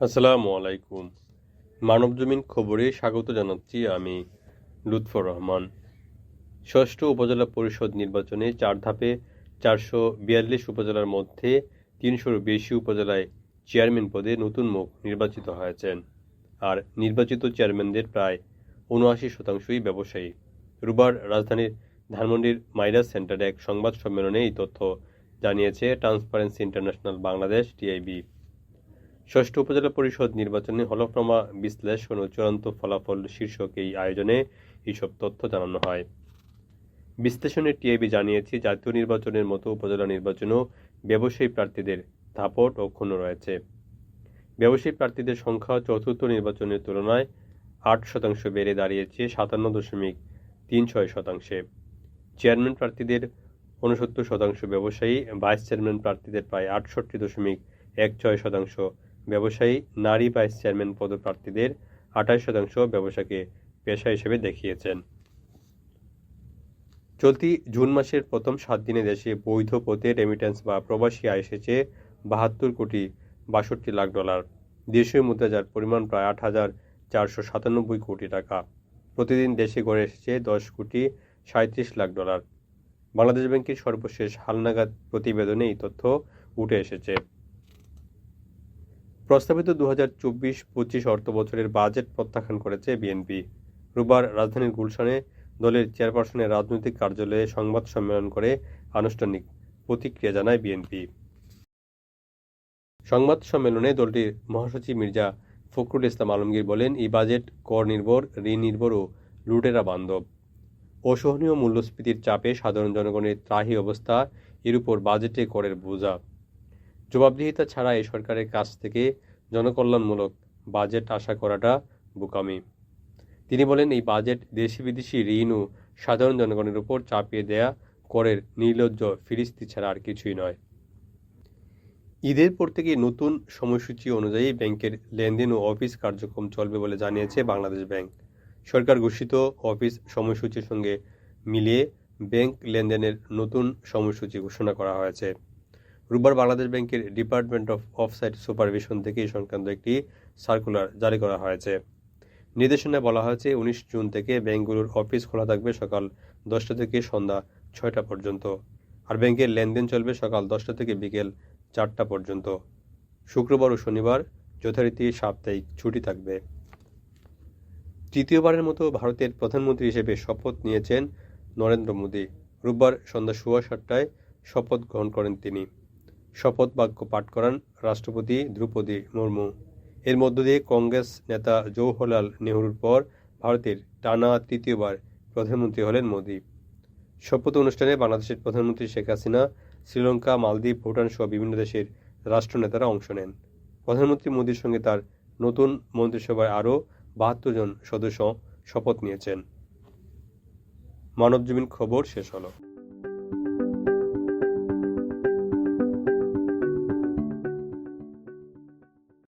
আসসালামু আলাইকুম। মানবজমিন খবরে স্বাগত জানাচ্ছি আমি লুৎফর রহমান। ষষ্ঠ উপজেলা পরিষদ নির্বাচনে চার ধাপে চারশো বিয়াল্লিশ উপজেলার মধ্যে তিনশোর বেশি উপজেলায় চেয়ারম্যান পদে নতুন মুখ নির্বাচিত হয়েছেন। আর নির্বাচিত চেয়ারম্যানদের প্রায় উনআশি শতাংশই ব্যবসায়ী। রুবার রাজধানীর ধানমন্ডির মাইরাস সেন্টারে এক সংবাদ সম্মেলনে এই তথ্য জানিয়েছে ট্রান্সপারেন্সি ইন্টারন্যাশনাল বাংলাদেশ, টিআইবি। ষষ্ঠ উপজেলা পরিষদ নির্বাচনে হলফনামা বিশ্লেষণ ও চূড়ান্ত ফলাফল শীর্ষক এই আয়োজনে এইসব তথ্য জানানো হয়। বিশ্লেষণে টিআইবি জানিয়েছে, জাতীয় নির্বাচনের মতো উপজেলা নির্বাচনেও ব্যবসায়ী প্রার্থীদের দাপট ও ক্ষুণ্ণ রয়েছে। ব্যবসায়ী প্রার্থীদের সংখ্যা চতুর্থ নির্বাচনের তুলনায় আট শতাংশ বেড়ে দাঁড়িয়েছে, সাতান্ন দশমিক তিন ছয় শতাংশে। চেয়ারম্যান প্রার্থীদের উনসত্তর শতাংশ ব্যবসায়ী, ভাইস চেয়ারম্যান প্রার্থীদের প্রায় আটষট্টি দশমিক এক ছয় শতাংশ ব্যবসায়ী, নারী ভাইস চেয়ারম্যান পদপ্রার্থীদের আঠাশ শতাংশ ব্যবসাকে পেশা হিসেবে দেখিয়েছেন। চলতি জুন মাসের প্রথম সাত দিনে দেশে বৈধ পথে রেমিটেন্স বা প্রবাসী আয় এসেছে বাহাত্তর কোটি বাষট্টি লাখ ডলার। দেশীয় মুদ্রা যার পরিমাণ প্রায় আট হাজার চারশো সাতানব্বই কোটি টাকা। প্রতিদিন দেশে গড়ে এসেছে দশ কোটি সাঁত্রিশ লাখ ডলার। বাংলাদেশ ব্যাংকের সর্বশেষ হালনাগাদ প্রতিবেদনে এই তথ্য উঠে এসেছে। প্রস্তাবিত দু হাজার চব্বিশ পঁচিশ অর্থ বছরের বাজেট প্রত্যাখ্যান করেছে বিএনপি। রোববার রাজধানীর গুলশানে দলের চেয়ারপারসনের রাজনৈতিক কার্যালয়ে সংবাদ সম্মেলন করে আনুষ্ঠানিক প্রতিক্রিয়া জানায় বিএনপি। সংবাদ সম্মেলনে দলটির মহাসচিব মির্জা ফখরুল ইসলাম আলমগীর বলেন, এই বাজেট কর নির্ভর, ঋণ নির্ভর ও লুটেরা বান্ধব। অসহনীয় মূল্যস্ফীতির চাপে সাধারণ জনগণের ত্রাহি অবস্থা, এর উপর বাজেটে করের বোঝা। জবাবদিহিতা ছাড়া এই সরকারের কাছ থেকে জনকল্যাণমূলক বাজেট আশা করাটা বোকামি। তিনি বলেন, এই বাজেট দেশি বিদেশি ঋণ ও সাধারণ জনগণের উপর চাপিয়ে দেয়া করের নির্লজ্জ ফিরিস্তি ছাড়া আর কিছুই নয়। ঈদের পর থেকে নতুন সময়সূচি অনুযায়ী ব্যাংকের লেনদেন ও অফিস কার্যক্রম চলবে বলে জানিয়েছে বাংলাদেশ ব্যাংক। সরকার ঘোষিত অফিস সময়সূচির সঙ্গে মিলিয়ে ব্যাংক লেনদেনের নতুন সময়সূচি ঘোষণা করা হয়েছে। রোববার বাংলাদেশ ব্যাংকের ডিপার্টমেন্ট অফ অফসাইট সুপারভিশন থেকে এই সংক্রান্ত একটি সার্কুলার জারি করা হয়েছে। নির্দেশনায় বলা হয়েছে, উনিশ জুন থেকে ব্যাংকগুলোর অফিস খোলা থাকবে সকাল দশটা থেকে সন্ধ্যা ছয়টা পর্যন্ত আর ব্যাংকের লেনদেন চলবে সকাল দশটা থেকে বিকেল চারটা পর্যন্ত। শুক্রবার ও শনিবার যথারীতি সাপ্তাহিক ছুটি থাকবে। তৃতীয়বারের মতো ভারতের প্রধানমন্ত্রী হিসেবে শপথ নিয়েছেন নরেন্দ্র মোদী। রোববার সন্ধ্যা সোয়া সাতটায় শপথ গ্রহণ করেন তিনি। শপথ বাক্য পাঠ করান রাষ্ট্রপতি দ্রৌপদী মুর্মু। এর মধ্য দিয়ে কংগ্রেস নেতা জওহরলাল নেহরুর পর ভারতের টানা তৃতীয়বার প্রধানমন্ত্রী হলেন মোদী। শপথ অনুষ্ঠানে বাংলাদেশের প্রধানমন্ত্রী শেখ হাসিনা, শ্রীলঙ্কা, মালদ্বীপ, ভুটান সহ বিভিন্ন দেশের রাষ্ট্রনেতারা অংশ নেন। প্রধানমন্ত্রী মোদীর সঙ্গে তার নতুন মন্ত্রিসভায় আরও বাহাত্তর জন সদস্য শপথ নিয়েছেন। মানবজমিন খবর শেষ হলো।